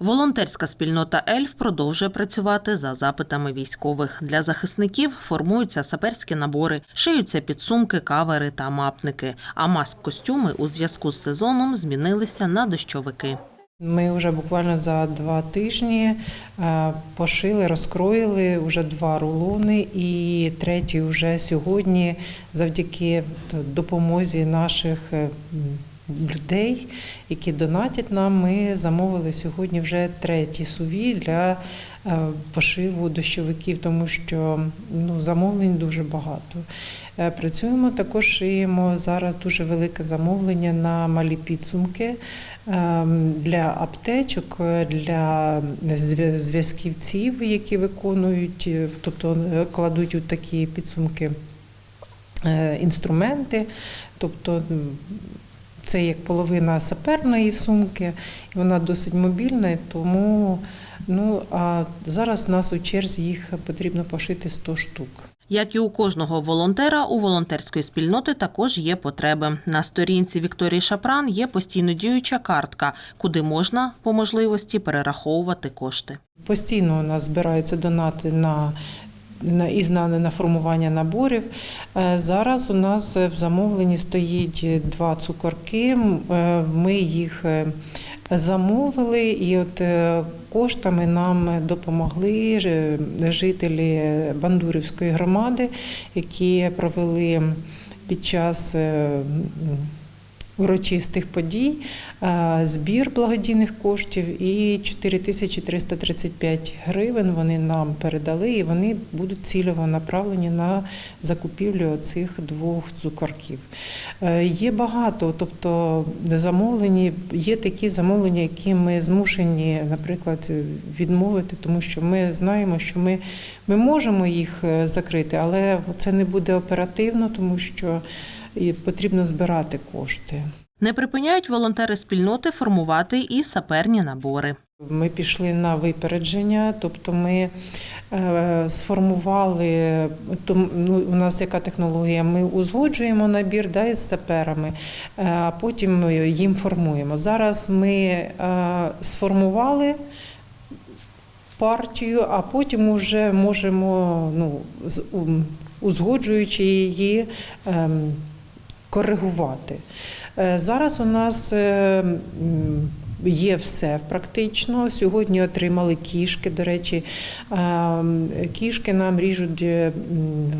Волонтерська спільнота Ельф продовжує працювати за запитами військових. Для захисників формуються саперські набори, шиються підсумки, кавери та мапники. А маск-костюми у зв'язку з сезоном змінилися на дощовики. Ми вже буквально за два тижні е, пошили, розкроїли вже два рулони, і третій вже сьогодні, завдяки допомозі наших е, людей, які донатять нам, ми замовили сьогодні вже треті суві для е, пошиву дощовиків, тому що ну, замовлень дуже багато. Е, Працюємо також шиємо зараз дуже велике замовлення на малі підсумки ем, для аптечок, е, для зв'язківців, які виконують, тобто кладуть у такі підсумки інструменти, тобто. Це як половина саперної сумки, і вона досить мобільна, тому ну, а зараз нас у черзі їх потрібно пошити 100 штук. Як і у кожного волонтера, у волонтерської спільноти також є потреби. На сторінці Вікторії Шапран є постійно діюча картка, куди можна по можливості перераховувати кошти. Постійно у нас збираються донати на, на із на, формування наборів. Е, Зараз у нас в замовленні стоїть два цукорки. Е, Ми їх е, замовили, і от коштами нам допомогли жителі Бандурівської громади, які провели під час. Урочистих подій, е, збір благодійних коштів і 4335 гривень вони нам передали, і вони будуть цільово направлені на закупівлю цих двох цукорків. Е, Є багато, тобто замовлені, є такі замовлення, які ми змушені, наприклад, відмовити, тому що ми знаємо, що ми, ми можемо їх е, закрити, але це не буде оперативно, тому що і потрібно збирати кошти. Не припиняють волонтери спільноти формувати і саперні набори. Ми пішли на випередження, тобто ми е, сформували, ну, у нас яка технологія, ми узгоджуємо набір да, із саперами, е, а потім їм формуємо. Зараз ми е, сформували партію, а потім вже можемо, ну, узгоджуючи її, ем, коригувати. Е, Зараз у нас е, є все практично. Сьогодні отримали кішки. До речі, кішки нам ріжуть е,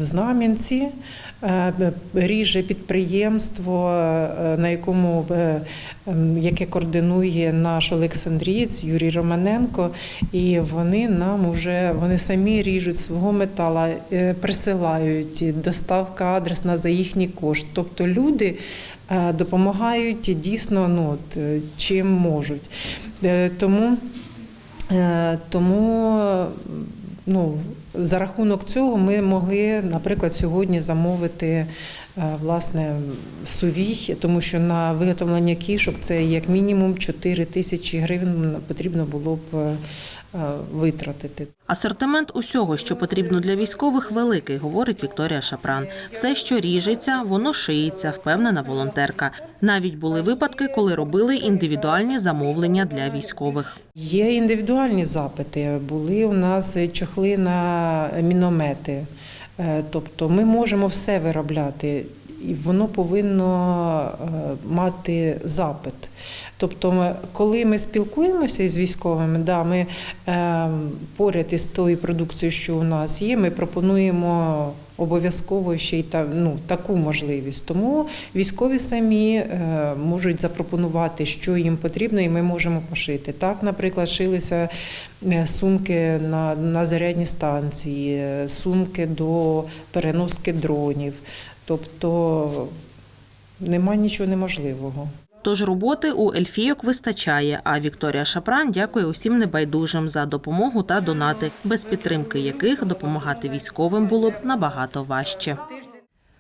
в Знам'янці. Е, Ріже підприємство, е, на якому е, ем, яке координує наш Олександрієць Юрій Романенко, і вони нам вже вони самі ріжуть свого метала, присилають доставка адресна за їхній кошт. Тобто люди допомагають дійсно ну, от, чим можуть. Тому, тому ну, за рахунок цього ми могли, наприклад, сьогодні замовити е, власне сувій, тому що на виготовлення кішок це як мінімум 4 тисячі гривень потрібно було б е, витратити. Асортимент усього, що потрібно для військових, великий, говорить Вікторія Шапран. Все, що ріжеться, воно шиється, впевнена волонтерка. Навіть були випадки, коли робили індивідуальні замовлення для військових. Є індивідуальні запити. Були у нас чохли на міномети. Е, Тобто ми можемо все виробляти, і воно повинно е, мати запит. Тобто, коли ми спілкуємося із військовими, да, ми е, поряд із тою продукцією, що у нас є, ми пропонуємо обов'язково ще й та, ну, таку можливість. Тому військові самі е, можуть запропонувати, що їм потрібно, і ми можемо пошити. Так, наприклад, шилися е, сумки на, на зарядні станції, е, сумки до переноски дронів. Тобто нема нічого неможливого. Тож роботи у ельфійок вистачає. А Вікторія Шапран дякує усім небайдужим за допомогу та донати, без підтримки яких допомагати військовим було б набагато важче.